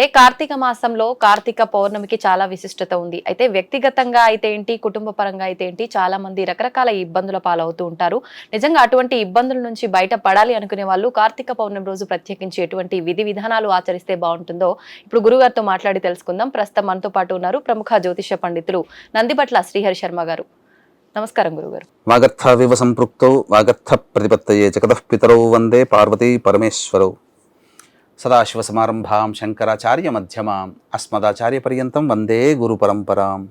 అయితే కార్తీక మాసంలో కార్తీక పౌర్ణమికి చాలా విశిష్టత ఉంది. అయితే వ్యక్తిగతంగా అయితే ఏంటి కుటుంబ పరంగా అయితే ఏంటి చాలా మంది రకరకాల ఇబ్బందుల పాలవుతూ ఉంటారు. నిజంగా అటువంటి ఇబ్బందుల నుంచి బయట పడాలి అనుకునే వాళ్ళు కార్తీక పౌర్ణమి రోజు ప్రత్యేకించి ఎటువంటి విధి విధానాలు ఆచరిస్తే బాగుంటుందో ఇప్పుడు గురుగారితో మాట్లాడి తెలుసుకుందాం. ప్రస్తుతం మనతో పాటు ఉన్నారు ప్రముఖ జ్యోతిష పండితులు నందిపట్ల శ్రీహరి శర్మ గారు. నమస్కారం గురుగారు. వాగర్థవివ సంపృక్తౌ వాగర్థ ప్రతిపత్తయే జగతః పితరౌ వందే పార్వతీ పరమేశ్వరౌ. సదాశివసమారంభాం శంకరాచార్య మధ్యమాం అస్మదాచార్యపర్యంతం వందే గురు పరంపరాం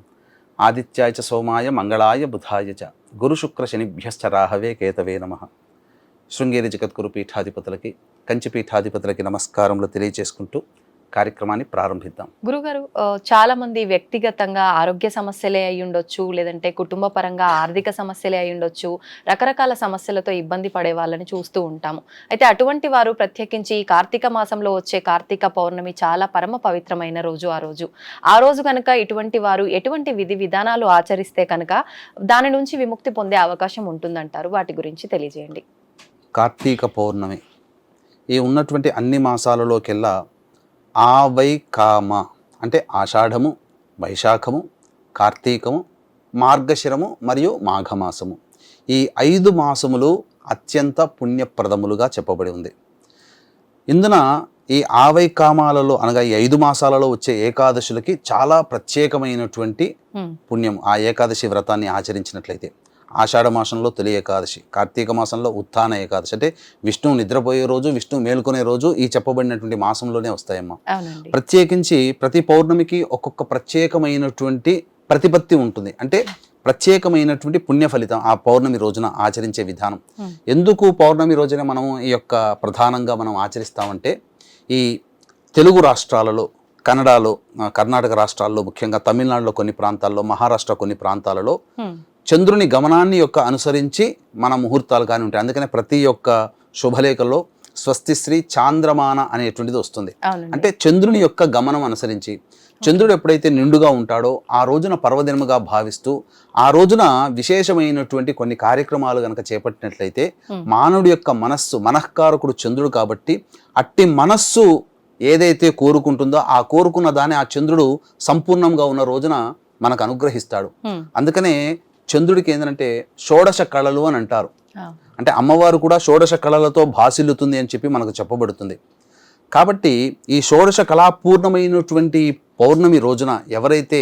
ఆదిత్యాయ చ సోమాయ మంగళాయ బుధాయ చ గురుశుక్రశనిభ్యశ్చ రాహవే కేతవే నమ శృంగేరి జగద్గురు పీఠాధిపతులకి కంచి పీఠాధిపతులకి నమస్కారములు తెలియజేసుకుంటూ కార్యక్రమాన్ని ప్రారంభిద్దాం. గురుగారు చాలా మంది వ్యక్తిగతంగా ఆరోగ్య సమస్యలే అయి ఉండొచ్చు లేదంటే కుటుంబ పరంగా ఆర్థిక సమస్యలే అయి ఉండొచ్చు రకరకాల సమస్యలతో ఇబ్బంది పడే వాళ్ళని చూస్తూ ఉంటాము. అయితే అటువంటి వారు ప్రత్యేకించి కార్తీక మాసంలో వచ్చే కార్తీక పౌర్ణమి చాలా పరమ పవిత్రమైన రోజు ఆ రోజు. ఆ రోజు కనుక ఇటువంటి వారు ఎటువంటి విధి విధానాలు ఆచరిస్తే కనుక దాని నుంచి విముక్తి పొందే అవకాశం ఉంటుందంటారు? వాటి గురించి తెలియజేయండి. కార్తీక పౌర్ణమి. ఈ ఉన్నటువంటి అన్ని మాసాలలోకెల్లా ఆవై కామ అంటే ఆషాఢము వైశాఖము కార్తీకము మార్గశిరము మరియు మాఘమాసము. ఈ ఐదు మాసములు అత్యంత పుణ్యప్రదములుగా చెప్పబడి ఉంది. ఇందున ఈ ఆవై కామాలలో అనగా ఈ ఐదు మాసాలలో వచ్చే ఏకాదశులకి చాలా ప్రత్యేకమైనటువంటి. పుణ్యం ఆ ఏకాదశి వ్రతాన్ని ఆచరించినట్లయితే ఆషాఢ మాసంలో తొలి ఏకాదశి కార్తీక మాసంలో ఉత్థాన ఏకాదశి. అంటే విష్ణువు నిద్రపోయే రోజు విష్ణువు మేల్కొనే రోజు ఈ చెప్పబడినటువంటి మాసంలోనే వస్తాయమ్మా. ప్రత్యేకించి ప్రతి పౌర్ణమికి ఒక్కొక్క ప్రత్యేకమైనటువంటి ప్రతిపత్తి ఉంటుంది. అంటే ప్రత్యేకమైనటువంటి పుణ్య ఫలితం ఆ పౌర్ణమి రోజున ఆచరించే విధానం. ఎందుకు పౌర్ణమి రోజున మనం ఈ యొక్క ప్రధానంగా మనం ఆచరిస్తామంటే ఈ తెలుగు రాష్ట్రాలలో కన్నడలో కర్ణాటక రాష్ట్రాల్లో ముఖ్యంగా తమిళనాడులో కొన్ని ప్రాంతాల్లో మహారాష్ట్ర కొన్ని ప్రాంతాలలో. చంద్రుని గమనాన్ని యొక్క అనుసరించి మన ముహూర్తాలు కానీ ఉంటాయి అందుకనే ప్రతి ఒక్క శుభలేఖలో స్వస్తిశ్రీ చాంద్రమాన అనేటువంటిది వస్తుంది అంటే చంద్రుని యొక్క గమనం అనుసరించి చంద్రుడు ఎప్పుడైతే నిండుగా ఉంటాడో ఆ రోజున పర్వదినముగా భావిస్తూ ఆ రోజున విశేషమైనటువంటి కొన్ని కార్యక్రమాలు కనుక చేపట్టినట్లయితే. మానవుడి యొక్క మనస్సు మనఃకారకుడు చంద్రుడు కాబట్టి అట్టి మనస్సు ఏదైతే కోరుకుంటుందో ఆ కోరుకున్న దాన్ని ఆ చంద్రుడు సంపూర్ణంగా ఉన్న రోజున మనకు అనుగ్రహిస్తాడు. అందుకనే చంద్రుడికి ఏంటంటే షోడశ కళలు అని అంటారు. అంటే అమ్మవారు కూడా షోడశ కళలతో భాసిల్లుతుంది అని చెప్పి మనకు చెప్పబడుతుంది. కాబట్టి ఈ షోడశ కళాపూర్ణమైనటువంటి పౌర్ణమి రోజున ఎవరైతే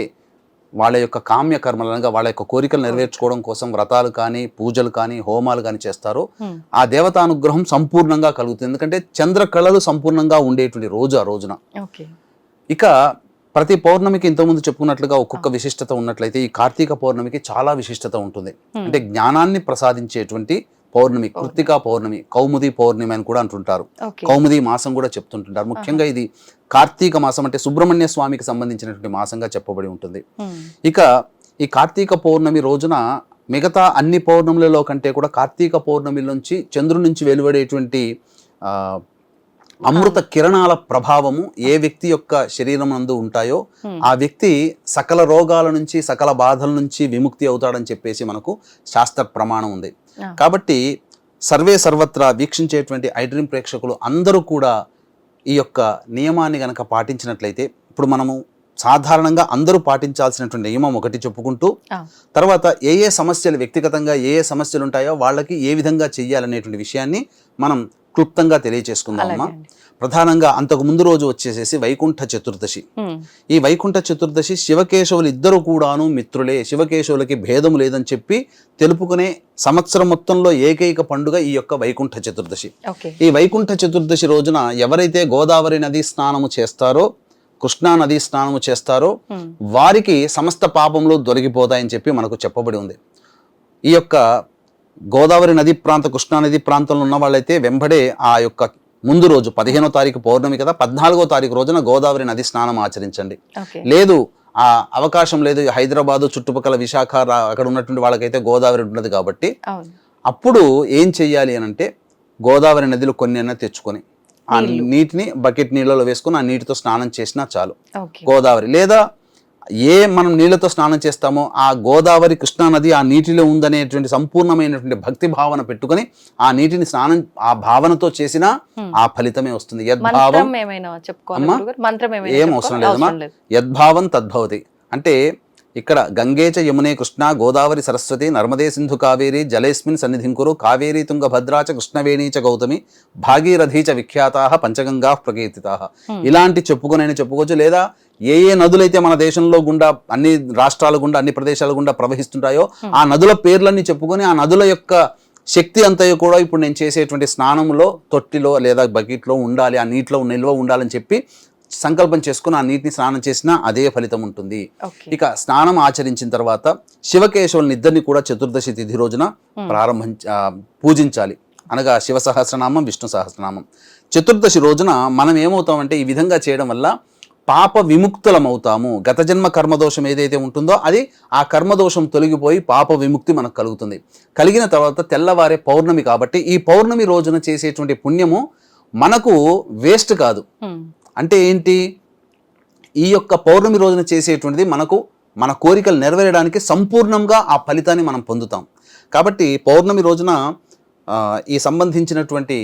వాళ్ళ యొక్క కామ్య కర్మలు అనగా వాళ్ళ యొక్క కోరికలు నెరవేర్చుకోవడం కోసం వ్రతాలు కానీ పూజలు కానీ హోమాలు కానీ చేస్తారో. ఆ దేవతానుగ్రహం సంపూర్ణంగా కలుగుతుంది. ఎందుకంటే చంద్ర కళలు సంపూర్ణంగా ఉండేటువంటి రోజు ఆ రోజున. ఇక ప్రతి పౌర్ణమికి ఇంతకుముందు చెప్పుకున్నట్లుగా ఒక్కొక్క విశిష్టత ఉన్నట్లయితే ఈ కార్తీక పౌర్ణమికి చాలా విశిష్టత ఉంటుంది. అంటే జ్ఞానాన్ని ప్రసాదించేటువంటి పౌర్ణమి కృత్తికా పౌర్ణమి కౌముది పౌర్ణమి అని కూడా అంటుంటారు. కౌముది మాసం కూడా చెప్తుంటుంటారు. ముఖ్యంగా ఇది కార్తీక మాసం అంటే సుబ్రహ్మణ్య స్వామికి సంబంధించినటువంటి మాసంగా చెప్పబడి ఉంటుంది. ఇక ఈ కార్తీక పౌర్ణమి రోజున మిగతా అన్ని పౌర్ణములలో కంటే కూడా కార్తీక పౌర్ణమి నుంచి చంద్రుడి నుంచి వెలువడేటువంటి అమృత కిరణాల ప్రభావము ఏ వ్యక్తి యొక్క శరీరం నందు ఉంటాయో. ఆ వ్యక్తి సకల రోగాల నుంచి సకల బాధల నుంచి విముక్తి అవుతాడని చెప్పేసి మనకు శాస్త్ర ప్రమాణం ఉంది. కాబట్టి సర్వే సర్వత్రా వీక్షించేటువంటి ఐడ్రీమ్ ప్రేక్షకులు అందరూ కూడా ఈ యొక్క నియమాన్ని గనక పాటించినట్లయితే ఇప్పుడు మనము సాధారణంగా అందరూ పాటించాల్సినటువంటి నియమం ఒకటి చెప్పుకుంటూ. తర్వాత ఏ ఏ సమస్యలు వ్యక్తిగతంగా ఏ ఏ సమస్యలు ఉంటాయో వాళ్ళకి ఏ విధంగా చెయ్యాలనేటువంటి విషయాన్ని మనం క్లుప్తంగా తెలియచేసుకుందాం అలాగే అమ్మా అండి. ప్రధానంగా అంతకు ముందు రోజు వచ్చేసేసి వైకుంఠ చతుర్దశి. ఈ వైకుంఠ చతుర్దశి శివకేశవులు ఇద్దరు కూడాను మిత్రులే. శివకేశవులకి భేదం లేదని చెప్పి తెలుపుకునే సంవత్సరం మొత్తంలో ఏకైక పండుగ ఈ యొక్క వైకుంఠ చతుర్దశి. ఈ వైకుంఠ చతుర్దశి రోజున ఎవరైతే గోదావరి నది స్నానము చేస్తారో కృష్ణా నది స్నానము చేస్తారో. వారికి సమస్త పాపములు దొరికిపోతాయని చెప్పి మనకు చెప్పబడి ఉంది. ఈ యొక్క గోదావరి నది ప్రాంత కృష్ణా నది ప్రాంతంలో ఉన్న వాళ్ళైతే వెంబడే ఆ యొక్క ముందు రోజు పదిహేనో తారీఖు పౌర్ణమి కదా పద్నాలుగో తారీఖు రోజున గోదావరి నది స్నానం ఆచరించండి. లేదు ఆ అవకాశం లేదు హైదరాబాదు చుట్టుపక్కల విశాఖ అక్కడ ఉన్నటువంటి వాళ్ళకైతే గోదావరి ఉన్నది కాబట్టి అప్పుడు ఏం చెయ్యాలి అని అంటే గోదావరి నదిలో కొన్ని అన్న తెచ్చుకొని ఆ నీటిని బకెట్ నీళ్ళలో వేసుకొని ఆ నీటితో స్నానం చేసినా చాలు. గోదావరి లేదా ఏ మనం నీళ్ళతో స్నానం చేస్తామో ఆ గోదావరి కృష్ణా నది ఆ నీటిలో ఉందనేటువంటి సంపూర్ణమైనటువంటి భక్తి భావన పెట్టుకొని ఆ నీటిని స్నానం ఆ భావనతో చేసినా ఆ ఫలితమే వస్తుంది. యద్భావం ఏం అవసరం? లేదమ్మా. యద్భావం తద్భవతి. అంటే ఇక్కడ గంగేచ యమునే కృష్ణ గోదావరి సరస్వతి నర్మదే సింధు కావేరి జలేస్మిన్ సన్నిధింకురు కావేరీ తుంగ భద్రాచ కృష్ణవేణీ చ గౌతమి భాగీరథీ చ విఖ్యాతా పంచగంగా ప్రకీర్తితా. ఇలాంటి చెప్పుకొనైనా చెప్పుకోవచ్చు లేదా ఏ ఏ నదులైతే మన దేశంలో గుండా అన్ని రాష్ట్రాల గుండా అన్ని ప్రదేశాల గుండా ప్రవహిస్తుంటాయో ఆ నదుల పేర్లన్నీ చెప్పుకొని ఆ నదుల యొక్క శక్తి అంతయు కూడా ఇప్పుడు నేను చేసేటువంటి స్నానంలో తొట్టిలో లేదా బకెట్లో ఉండాలి ఆ నీటిలో నిల్వ ఉండాలని చెప్పి సంకల్పం చేసుకుని ఆ నీటిని స్నానం చేసినా అదే ఫలితం ఉంటుంది. ఇక స్నానం ఆచరించిన తర్వాత శివకేశవులని ఇద్దరిని కూడా చతుర్దశి తిథి రోజున ప్రారంభించ ఆ, పూజించాలి. అనగా శివ సహస్రనామం విష్ణు సహస్రనామం. చతుర్దశి రోజున మనం ఏమవుతామంటే ఈ విధంగా చేయడం వల్ల పాప విముక్తులం అవుతాము గత జన్మ కర్మదోషం ఏదైతే ఉంటుందో అది ఆ కర్మదోషం తొలగిపోయి పాప విముక్తి మనకు కలుగుతుంది. కలిగిన తర్వాత తెల్లవారే పౌర్ణమి కాబట్టి ఈ పౌర్ణమి రోజున చేసేటువంటి పుణ్యము మనకు వేస్ట్ కాదు. అంటే ఏంటి? ఈ యొక్క పౌర్ణమి రోజున చేసేటువంటిది మనకు మన కోరికలు నెరవేరడానికి సంపూర్ణంగా ఆ ఫలితాన్ని మనం పొందుతాం. కాబట్టి పౌర్ణమి రోజున ఈ సంబంధించినటువంటి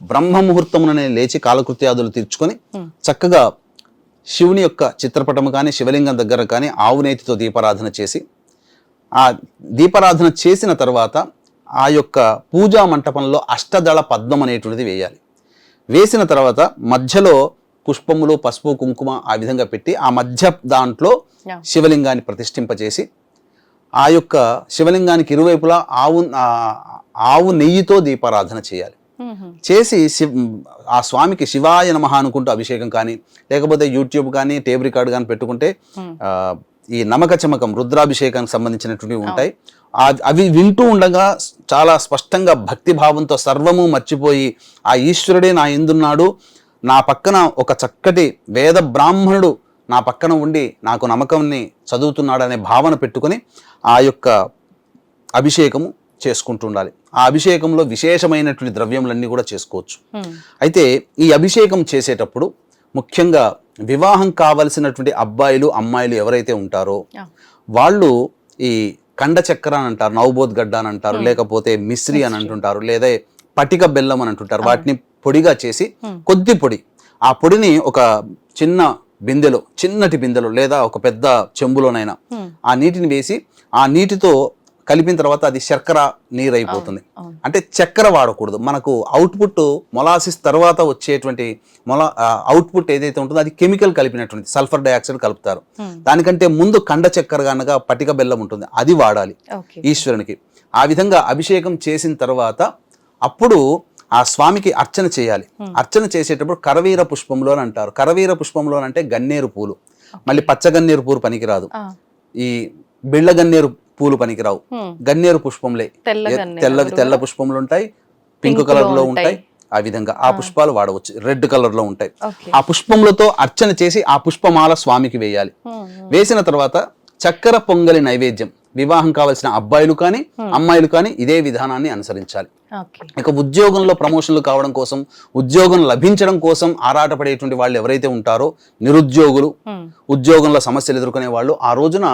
బ్రహ్మ ముహూర్తముననే లేచి కాలకృత్యాదులు తీర్చుకొని చక్కగా శివుని యొక్క చిత్రపటము కానీ శివలింగం దగ్గర కానీ ఆవు నేతితో దీపారాధన చేసి ఆ దీపారాధన చేసిన తర్వాత ఆ యొక్క పూజా మంటపంలో అష్టదళ పద్మం అనేటువంటిది వేయాలి వేసిన తర్వాత మధ్యలో పుష్పములు పసుపు కుంకుమ ఆ విధంగా పెట్టి ఆ మధ్య దాంట్లో. శివలింగాన్ని ప్రతిష్ఠింపచేసి ఆ యొక్క శివలింగానికి ఇరువైపులా ఆవు ఆవు నెయ్యితో దీపారాధన చేయాలి. చేసి శివ్ ఆ స్వామికి శివాయ నమః అనుకుంటూ అభిషేకం కానీ లేకపోతే యూట్యూబ్ కానీ టేప్ రికార్డ్ కానీ పెట్టుకుంటే ఆ, ఈ నమక చమకం రుద్రాభిషేకానికి సంబంధించినటువంటివి ఉంటాయి. అవి వింటూ ఉండగా చాలా స్పష్టంగా భక్తి భావంతో సర్వము మర్చిపోయి ఆ ఈశ్వరుడే నా ఎందున్నాడు? నా పక్కన ఒక చక్కటి వేద బ్రాహ్మణుడు నా పక్కన ఉండి నాకు నమ్మకంని చదువుతున్నాడు అనే భావన పెట్టుకొని ఆ యొక్క అభిషేకము చేసుకుంటూ ఉండాలి ఆ అభిషేకంలో విశేషమైనటువంటి ద్రవ్యములన్నీ కూడా చేసుకోవచ్చు. అయితే ఈ అభిషేకం చేసేటప్పుడు ముఖ్యంగా వివాహం కావలసినటువంటి అబ్బాయిలు అమ్మాయిలు ఎవరైతే ఉంటారో. వాళ్ళు ఈ కండ చక్కెర అని అంటారు నవబోధ్ గడ్డ అని అంటారు లేకపోతే మిశ్రి అని అంటుంటారు లేదా పటిక బెల్లం అని అంటుంటారు. వాటిని పొడిగా చేసి కొద్ది పొడి. ఆ పొడిని ఒక చిన్న బిందెలో చిన్నటి బిందెలో లేదా ఒక పెద్ద చెంబులోనైనా. ఆ నీటిని వేసి ఆ నీటితో కలిపిన తర్వాత అది శర్కర నీరు అయిపోతుంది. అంటే చక్కెర వాడకూడదు. మనకు అవుట్పుట్ మొలాసిస్ తర్వాత వచ్చేటువంటి మొల అవుట్పుట్ ఏదైతే ఉంటుందో అది కెమికల్ కలిపినటువంటి సల్ఫర్ డైఆక్సైడ్ కలుపుతారు. Hmm. దానికంటే ముందు కండ చక్కెర కనుక పటిక బెల్లం ఉంటుంది అది వాడాలి ఈశ్వరునికి. ఆ విధంగా అభిషేకం చేసిన తర్వాత అప్పుడు ఆ స్వామికి అర్చన చేయాలి. అర్చన చేసేటప్పుడు కరవీర పుష్పంలో అని అంటారు. కరవీర పుష్పంలో అంటే గన్నేరు పూలు. మళ్ళీ పచ్చ గన్నేరు పూలు పనికిరాదు. ఈ బిళ్ళ గన్నేరు పూలు పనికిరావు. గన్నేరు పుష్పంలే. తెల్లవి తెల్ల పుష్పములు ఉంటాయి పింక్ కలర్లో ఉంటాయి. ఆ విధంగా ఆ పుష్పాలు వాడవచ్చు రెడ్ కలర్లో ఉంటాయి ఆ పుష్పములతో అర్చన చేసి ఆ పుష్పమాల స్వామికి వేయాలి. వేసిన తర్వాత చక్కెర పొంగలి నైవేద్యం వివాహం కావలసిన అబ్బాయిలు కానీ అమ్మాయిలు కానీ ఇదే విధానాన్ని అనుసరించాలి. ఇక ఉద్యోగంలో ప్రమోషన్లు కావడం కోసం ఉద్యోగం లభించడం కోసం ఆరాటపడేటువంటి వాళ్ళు ఎవరైతే ఉంటారో నిరుద్యోగులు. ఉద్యోగంలో సమస్యలు ఎదుర్కొనే వాళ్ళు ఆ రోజున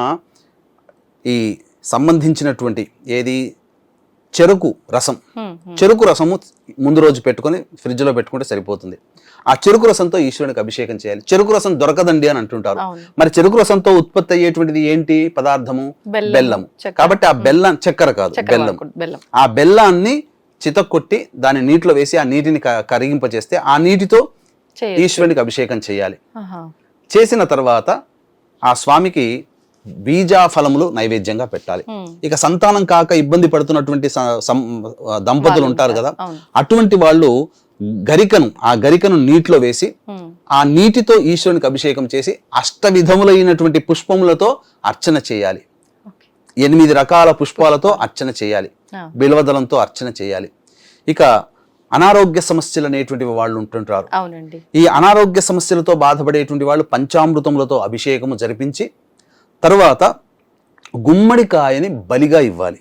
ఈ సంబంధించినటువంటి ఏది? చెరుకు రసం. చెరుకు రసము ముందు రోజు పెట్టుకొని ఫ్రిడ్జ్లో పెట్టుకుంటే సరిపోతుంది. ఆ చెరుకు రసంతో ఈశ్వరునికి అభిషేకం చేయాలి. చెరుకు రసం దొరకదండి అని అంటుంటారు. మరి చెరుకు రసంతో ఉత్పత్తి అయ్యేటువంటిది ఏంటి? పదార్థము? బెల్లం, బెల్లం చక్కెర. కాబట్టి ఆ బెల్లం చక్కెర కాదు బెల్లం. ఆ బెల్లాన్ని చితక్కొట్టి దాని నీటిలో వేసి ఆ నీటిని కరిగింపజేస్తే ఆ నీటితో ఈశ్వరునికి అభిషేకం చేయాలి. చేసిన తర్వాత ఆ స్వామికి బీజాఫలములు నైవేద్యంగా పెట్టాలి. ఇక సంతానం కాక ఇబ్బంది పడుతున్నటువంటి దంపతులు ఉంటారు కదా. అటువంటి వాళ్ళు గరికను ఆ గరికను నీటిలో వేసి. ఆ నీటితో ఈశ్వరునికి అభిషేకం చేసి అష్ట విధములైనటువంటి పుష్పములతో అర్చన చేయాలి. ఎనిమిది రకాల పుష్పాలతో అర్చన చేయాలి. బిల్వదలంతో అర్చన చేయాలి. ఇక అనారోగ్య సమస్యలు అనేటువంటివి వాళ్ళు ఉంటుంటారు. ఈ అనారోగ్య సమస్యలతో బాధపడేటువంటి వాళ్ళు పంచామృతములతో అభిషేకము జరిపించి తరువాత గుమ్మడికాయని బలిగా ఇవ్వాలి.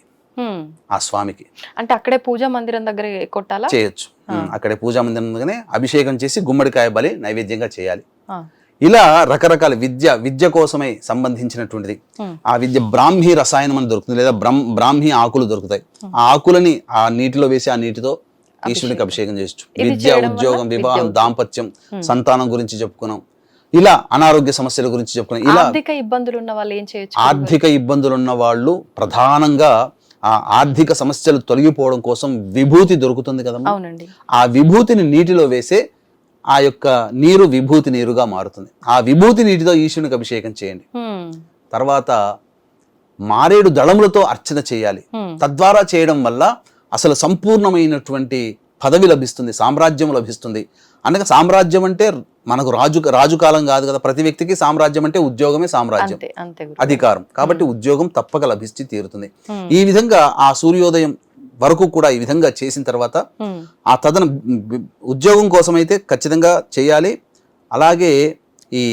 ఆ స్వామికి. అంటే అక్కడే పూజా మందిరం దగ్గర కొట్టాలా? చేయొచ్చు. అక్కడే పూజా మందిరంగానే అభిషేకం చేసి గుమ్మడికాయ బలి నైవేద్యంగా చేయాలి. ఇలా రకరకాల విద్య విద్య కోసమై సంబంధించినటువంటిది. ఆ విద్య బ్రాహ్మీ రసాయనం అని దొరుకుతుంది లేదా బ్రహ్మ బ్రాహ్మీ ఆకులు దొరుకుతాయి. ఆ ఆకులని ఆ నీటిలో వేసి ఆ నీటితో ఈశ్వరునికి అభిషేకం చేయొచ్చు. విద్య ఉద్యోగం వివాహం. దాంపత్యం సంతానం గురించి చెప్పుకున్నాం. ఇలా అనారోగ్య సమస్యల గురించి చెప్పుకున్నాం ఇలా ఆర్థిక ఇబ్బందులు ఉన్న వాళ్ళు ఏం చేయొచ్చు? ఆర్థిక ఇబ్బందులు ఉన్న వాళ్ళు ప్రధానంగా ఆ ఆర్థిక సమస్యలు తొలగిపోవడం కోసం విభూతి దొరుకుతుంది కదమ్మా. అవునండి. ఆ విభూతిని నీటిలో వేసే ఆ యొక్క నీరు విభూతి నీరుగా మారుతుంది. ఆ విభూతి నీటితో ఈశ్వరునికి అభిషేకం చేయండి. తర్వాత మారేడు దళములతో అర్చన చేయాలి. తద్వారా చేయడం వల్ల అసలు సంపూర్ణమైనటువంటి పదవి లభిస్తుంది సామ్రాజ్యం లభిస్తుంది. అనగా సామ్రాజ్యం అంటే మనకు రాజు రాజు కాలం కాదు కదా ప్రతి వ్యక్తికి సామ్రాజ్యం అంటే ఉద్యోగమే సామ్రాజ్యం. అధికారం కాబట్టి ఉద్యోగం తప్పక లభించి తీరుతుంది. ఈ విధంగా ఆ సూర్యోదయం వరకు కూడా ఈ విధంగా చేసిన తర్వాత. ఆ తదన ఉద్యోగం కోసం అయితే ఖచ్చితంగా చేయాలి అలాగే ఈ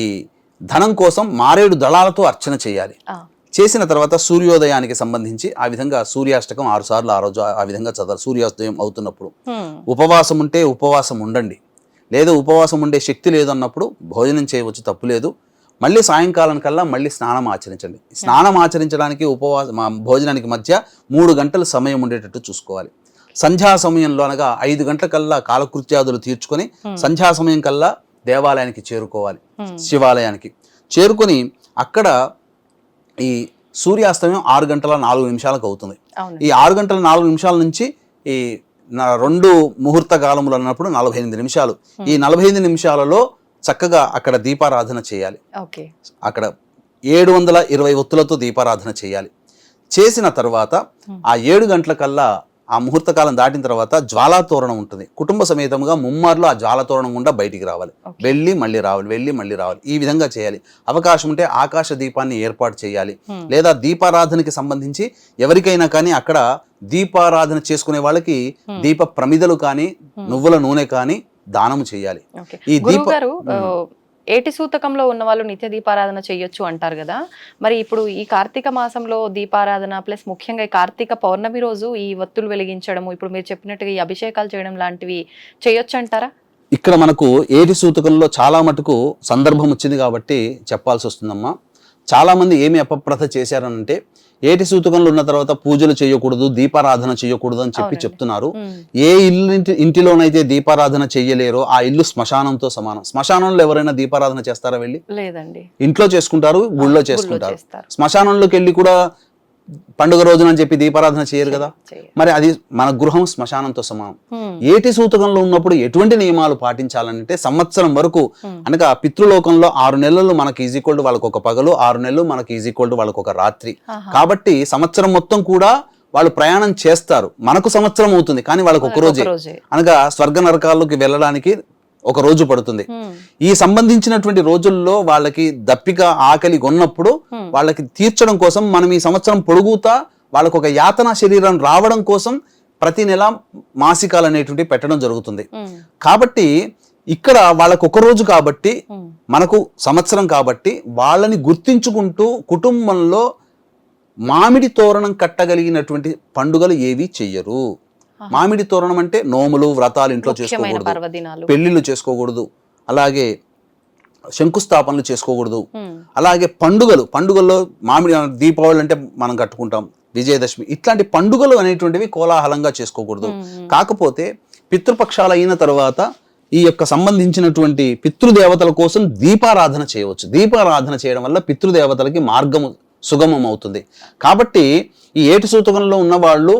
ధనం కోసం మారేడు దళాలతో అర్చన చేయాలి. చేసిన తర్వాత సూర్యోదయానికి సంబంధించి ఆ విధంగా సూర్యాష్టకం ఆరు సార్లు ఆ రోజు ఆ విధంగా చదవాలి సూర్యోదయం అవుతున్నప్పుడు. ఉపవాసం ఉంటే ఉపవాసం ఉండండి లేదా ఉపవాసం ఉండే శక్తి లేదన్నప్పుడు భోజనం చేయవచ్చు తప్పు లేదు. మళ్ళీ సాయంకాలం కల్లా మళ్ళీ స్నానం ఆచరించండి. స్నానం ఆచరించడానికి ఉపవాస భోజనానికి మధ్య మూడు గంటల సమయం ఉండేటట్టు చూసుకోవాలి. సంధ్యా సమయంలో అనగా ఐదు గంటల కల్లా కాలకృత్యాదులు తీర్చుకొని సంధ్యా సమయం కల్లా దేవాలయానికి చేరుకోవాలి. శివాలయానికి. చేరుకొని అక్కడ ఈ సూర్యాస్తమయం ఆరు గంటల నాలుగు నిమిషాలకు అవుతుంది. ఈ ఆరు గంటల నాలుగు నిమిషాల నుంచి ఈ నా- రెండు ముహూర్త కాలములు అన్నప్పుడు నలభై ఎనిమిది నిమిషాలు. ఈ నలభై ఎనిమిది నిమిషాలలో చక్కగా అక్కడ దీపారాధన చేయాలి. ఓకే. అక్కడ ఏడు వందల ఇరవై ఒత్తులతో దీపారాధన చేయాలి. చేసిన తర్వాత ఆ ఏడు గంటల కల్లా ఆ ముహూర్త కాలం దాటిన తర్వాత జ్వాలా తోరణం ఉంటుంది. కుటుంబ సమేతంగా ముమ్మార్లు ఆ జ్వాల తోరణం గుండా బయటికి రావాలి. వెళ్ళి మళ్ళీ రావాలి వెళ్ళి మళ్ళీ రావాలి. ఈ విధంగా చేయాలి. అవకాశం ఉంటే ఆకాశ దీపాన్ని ఏర్పాటు చేయాలి. లేదా దీపారాధనకి సంబంధించి ఎవరికైనా కానీ అక్కడ దీపారాధన చేసుకునే వాళ్ళకి దీప ప్రమిదలు కానీ నువ్వుల నూనె కానీ దానము చేయాలి. ఈ దీప- ఏటి సూతకంలో ఉన్న వాళ్ళు నిత్య దీపారాధన చేయొచ్చు అంటారు కదా. మరి ఇప్పుడు ఈ కార్తీక మాసంలో దీపారాధన ప్లస్ ముఖ్యంగా ఈ కార్తీక పౌర్ణమి రోజు ఈ ఒత్తులు వెలిగించడము ఇప్పుడు మీరు చెప్పినట్టుగా ఈ అభిషేకాలు చేయడం లాంటివి చేయొచ్చు అంటారా? ఇక్కడ మనకు ఏటి సూతకంలో చాలా మటుకు సందర్భం వచ్చింది కాబట్టి చెప్పాల్సి వస్తుందమ్మా. చాలా మంది ఏమి అపప్రథ చేశారనంటే ఏటి సూతకంలో ఉన్న తర్వాత పూజలు చేయకూడదు దీపారాధన చేయకూడదు అని చెప్పి. చెప్తున్నారు. ఏ ఇల్లు ఇంటి- ఇంటిలోనైతే దీపారాధన చెయ్యలేరో ఆ ఇల్లు శ్మశానంతో సమానం. శ్మశానంలో ఎవరైనా దీపారాధన చేస్తారా వెళ్ళి? లేదండి. ఇంట్లో చేసుకుంటారు గుళ్ళో చేసుకుంటారు. శ్మశానంలోకి వెళ్ళి కూడా పండుగ రోజున అని చెప్పి దీపారాధన చేయరు కదా. మరి అది మన గృహం శ్మశానంతో సమానం. ఏటి సూతకంలో ఉన్నప్పుడు ఎటువంటి నియమాలు పాటించాలంటే సంవత్సరం వరకు. అనగా పితృలోకంలో ఆరు నెలలు మనకి ఈజీ ఈక్వల్ వాళ్ళకి ఒక పగలు ఆరు నెలలు మనకి ఈజీ ఈక్వల్ వాళ్ళకి ఒక రాత్రి. కాబట్టి సంవత్సరం మొత్తం కూడా వాళ్ళు ప్రయాణం చేస్తారు. మనకు సంవత్సరం అవుతుంది కానీ వాళ్ళకి ఒక రోజే. అనగా స్వర్గ నరకాల్లోకి వెళ్ళడానికి ఒక రోజు పడుతుంది. ఈ సంబంధించినటువంటి రోజుల్లో వాళ్ళకి దప్పిక ఆకలి కొన్నప్పుడు. వాళ్ళకి తీర్చడం కోసం మనం ఈ సంవత్సరం పొడుగుతా వాళ్ళకు ఒక యాతన శరీరం రావడం కోసం ప్రతి నెల మాసికాలు అనేటువంటి పెట్టడం జరుగుతుంది. కాబట్టి ఇక్కడ వాళ్ళకు ఒక రోజు కాబట్టి మనకు సంవత్సరం కాబట్టి వాళ్ళని గుర్తించుకుంటూ కుటుంబంలో మామిడి తోరణం కట్టగలిగినటువంటి పండుగలు ఏవి చెయ్యరు. మామిడి తోరణం అంటే నోములు వ్రతాలు ఇంట్లో చేసుకోకూడదు. పెళ్ళిళ్ళు చేసుకోకూడదు. అలాగే శంకుస్థాపనలు చేసుకోకూడదు. అలాగే పండుగలు పండుగల్లో మామిడి దీపావళి అంటే మనం కట్టుకుంటాం విజయదశమి. ఇట్లాంటి పండుగలు అనేటువంటివి కోలాహలంగా చేసుకోకూడదు. కాకపోతే పితృపక్షాలు అయిన తర్వాత ఈ యొక్క సంబంధించినటువంటి పితృదేవతల కోసం దీపారాధన చేయవచ్చు. దీపారాధన చేయడం వల్ల పితృదేవతలకి మార్గము సుగమం అవుతుంది. కాబట్టి ఈ ఏటి సూతకంలో ఉన్న వాళ్ళు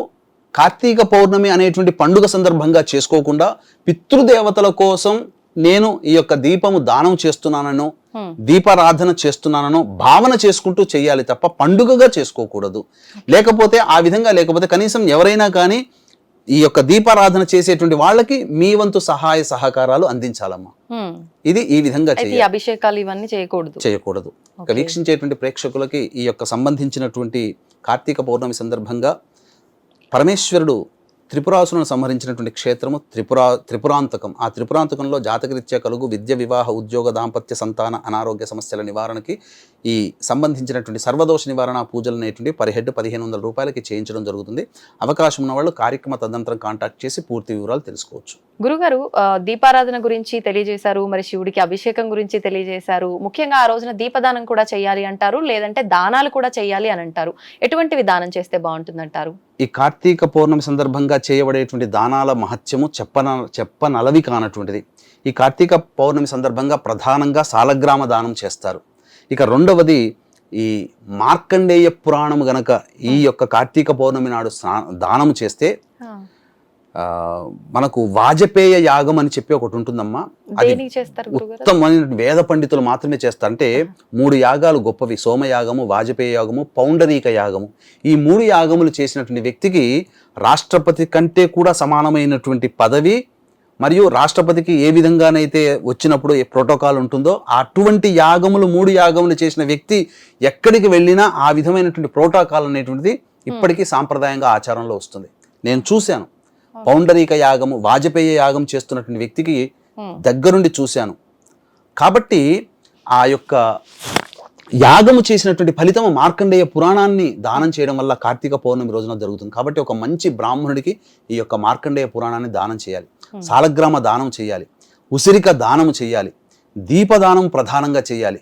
కార్తీక పౌర్ణమి అనేటువంటి పండుగ సందర్భంగా చేసుకోకుండా పితృదేవతల కోసం నేను ఈ యొక్క దీపము దానం చేస్తున్నానను ఉమ్. దీపారాధన చేస్తున్నానను భావన చేసుకుంటూ చేయాలి తప్ప పండుగగా చేసుకోకూడదు లేకపోతే ఆ విధంగా లేకపోతే కనీసం ఎవరైనా కానీ ఈ యొక్క దీపారాధన చేసేటువంటి వాళ్ళకి మీ వంతు సహాయ సహకారాలు అందించాలమ్మా ఉమ్. ఇది ఈ విధంగా అభిషేకాలు ఇవన్నీ చేయకూడదు చేయకూడదు. వీక్షించేటువంటి ప్రేక్షకులకి ఈ యొక్క సంబంధించినటువంటి కార్తీక పౌర్ణమి సందర్భంగా పరమేశ్వరుడు త్రిపురాసులను సంహరించినటువంటి క్షేత్రము త్రిపురా త్రిపురాంతకం. ఆ త్రిపురాంతకంలో జాతకరీత్యా కలుగు విద్య వివాహ ఉద్యోగ దాంపత్య సంతాన అనారోగ్య సమస్యల నివారణకి ఈ సంబంధించినటువంటి సర్వదోష నివారణ పూజలు అనేటువంటి పర్ హెడ్ పదిహేను వందల రూపాయలకి చేయించడం జరుగుతుంది. అవకాశం ఉన్న వాళ్ళు కార్యక్రమ తదనంతరం కాంటాక్ట్ చేసి పూర్తి వివరాలు తెలుసుకోవచ్చు. గురుగారు దీపారాధన గురించి తెలియజేశారు మరి శివుడికి అభిషేకం గురించి తెలియజేశారు. ముఖ్యంగా ఆ రోజున దీపదానం కూడా చేయాలి అంటారు లేదంటే దానాలు కూడా చేయాలి అని అంటారు. ఎటువంటివి దానం చేస్తే బాగుంటుందంటారు? ఈ కార్తీక పౌర్ణమి సందర్భంగా చేయబడేటువంటి దానాల మహత్యము చెప్పన చెప్పనలవి కానటువంటిది. ఈ కార్తీక పౌర్ణమి సందర్భంగా ప్రధానంగా సాలగ్రామ దానం చేస్తారు. ఇక రెండవది ఈ మార్కండేయ పురాణము గనక ఈ యొక్క కార్తీక పౌర్ణమి నాడు దానం చేస్తే మనకు వాజపేయ యాగం అని చెప్పి ఒకటి ఉంటుందమ్మా. అది ఉత్తమమైన వేద పండితులు మాత్రమే చేస్తారు. అంటే మూడు యాగాలు గొప్పవి. సోమయాగము వాజపేయ యాగము పౌండరీక యాగము. ఈ మూడు యాగములు చేసినటువంటి వ్యక్తికి రాష్ట్రపతి కంటే కూడా సమానమైనటువంటి పదవి మరియు రాష్ట్రపతికి ఏ విధంగానైతే వచ్చినప్పుడు ఏ ప్రోటోకాల్ ఉంటుందో అటువంటి యాగములు మూడు యాగములు చేసిన వ్యక్తి ఎక్కడికి వెళ్ళినా ఆ విధమైనటువంటి ప్రోటోకాల్ అనేటువంటిది ఇప్పటికీ సాంప్రదాయంగా ఆచారంలో వస్తుంది. నేను చూశాను. పౌండరీక యాగము వాజపేయ యాగం చేస్తున్నటువంటి వ్యక్తికి. దగ్గరుండి చూశాను. కాబట్టి ఆ యొక్క యాగము చేసినటువంటి ఫలితము మార్కండేయ పురాణాన్ని దానం చేయడం వల్ల కార్తీక పౌర్ణమి రోజున జరుగుతుంది. కాబట్టి ఒక మంచి బ్రాహ్మణుడికి ఈ యొక్క మార్కండేయ పురాణాన్ని దానం చేయాలి. సాలగ్రామ దానం చేయాలి. ఉసిరిక దానం చేయాలి. దీపదానం ప్రధానంగా చేయాలి.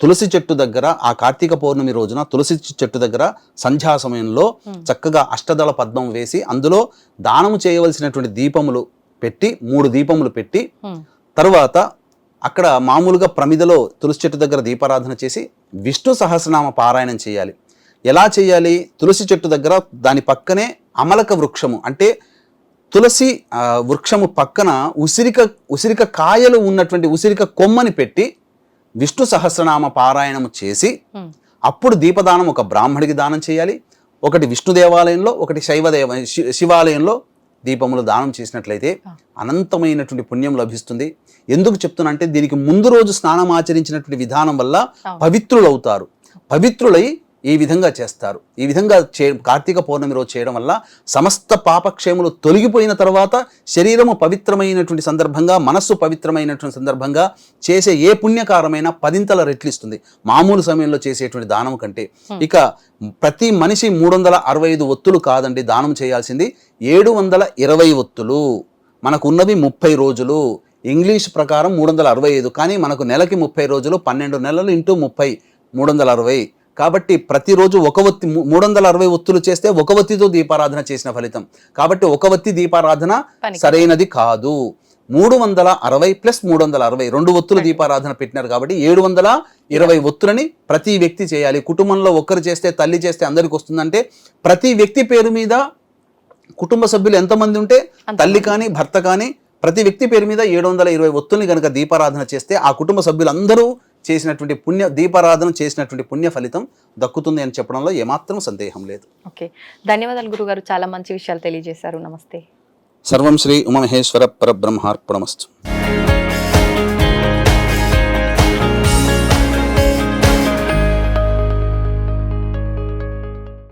తులసి చెట్టు దగ్గర ఆ కార్తీక పౌర్ణమి రోజున తులసి చెట్టు దగ్గర సంధ్యా సమయంలో చక్కగా అష్టదళ పద్మం వేసి అందులో దానము చేయవలసినటువంటి దీపములు పెట్టి మూడు దీపములు పెట్టి. తరువాత అక్కడ మామూలుగా ప్రమిదలో తులసి చెట్టు దగ్గర దీపారాధన చేసి విష్ణు సహస్రనామ పారాయణం చేయాలి ఎలా చేయాలి తులసి చెట్టు దగ్గర దాని పక్కనే అమలక వృక్షము అంటే తులసి వృక్షము పక్కన ఉసిరిక ఉసిరిక కాయలు ఉన్నటువంటి ఉసిరిక కొమ్మని పెట్టి విష్ణు సహస్రనామ పారాయణము చేసి. అప్పుడు దీపదానం ఒక బ్రాహ్మడికి దానం చేయాలి ఒకటి విష్ణు దేవాలయంలో ఒకటి శైవ దేవ శి- శివాలయంలో దీపములు దానం చేసినట్లయితే అనంతమైనటువంటి పుణ్యం లభిస్తుంది ఎందుకు చెప్తున్నా అంటే దీనికి ముందు రోజు స్నానం ఆచరించినటువంటి విధానం వల్ల. పవిత్రులవుతారు పవిత్రులై ఈ విధంగా చేస్తారు. ఈ విధంగా చే కార్తీక పౌర్ణమి రోజు చేయడం వల్ల సమస్త పాపక్షేములు తొలగిపోయిన తర్వాత శరీరము పవిత్రమైనటువంటి సందర్భంగా మనస్సు పవిత్రమైనటువంటి సందర్భంగా చేసే ఏ పుణ్యకారమైన పదింతల రెట్లిస్తుంది. మామూలు సమయంలో చేసేటువంటి దానం కంటే. ఇక ప్రతి మనిషి మూడు వందల అరవై ఐదు ఒత్తులు కాదండి దానం చేయాల్సింది ఏడు వందల ఇరవై ఒత్తులు. మనకు ఉన్నవి ముప్పై రోజులు. ఇంగ్లీష్ ప్రకారం మూడు వందల అరవై ఐదు కానీ మనకు నెలకి ముప్పై రోజులు పన్నెండు నెలలు ఇంటూ ముప్పై మూడు వందల అరవై. కాబట్టి ప్రతిరోజు ఒక ఒత్తి మూడు వందల అరవై ఒత్తులు చేస్తే ఒక ఒత్తితో దీపారాధన చేసిన ఫలితం. కాబట్టి ఒక ఒత్తి దీపారాధన. సరైనది కాదు. మూడు వందల అరవై ప్లస్ మూడు వందల అరవై రెండు ఒత్తులు దీపారాధన పెట్టినారు కాబట్టి ఏడు వందల ఇరవై. ఒత్తులని ప్రతి వ్యక్తి చేయాలి. కుటుంబంలో ఒక్కరు చేస్తే తల్లి చేస్తే అందరికి వస్తుందంటే ప్రతి వ్యక్తి పేరు మీద కుటుంబ సభ్యులు ఎంతమంది ఉంటే తల్లి కానీ భర్త కానీ ప్రతి వ్యక్తి పేరు మీద ఏడు వందల ఇరవై ఒత్తుల్ని కనుక దీపారాధన చేస్తే ఆ కుటుంబ సభ్యులందరూ చేసినటువంటి పుణ్య దీపారాధన చేసినటువంటి పుణ్య ఫలితం దక్కుతుంది అని చెప్పడంలో ఏమాత్రం సందేహం లేదు. ఓకే. ధన్యవాదాలు గురుగారు. చాలా మంచి విషయాలు తెలియజేశారు. నమస్తే. సర్వం శ్రీ ఉమమహేశ్వర పరబ్రహ్మార్పణమస్తు.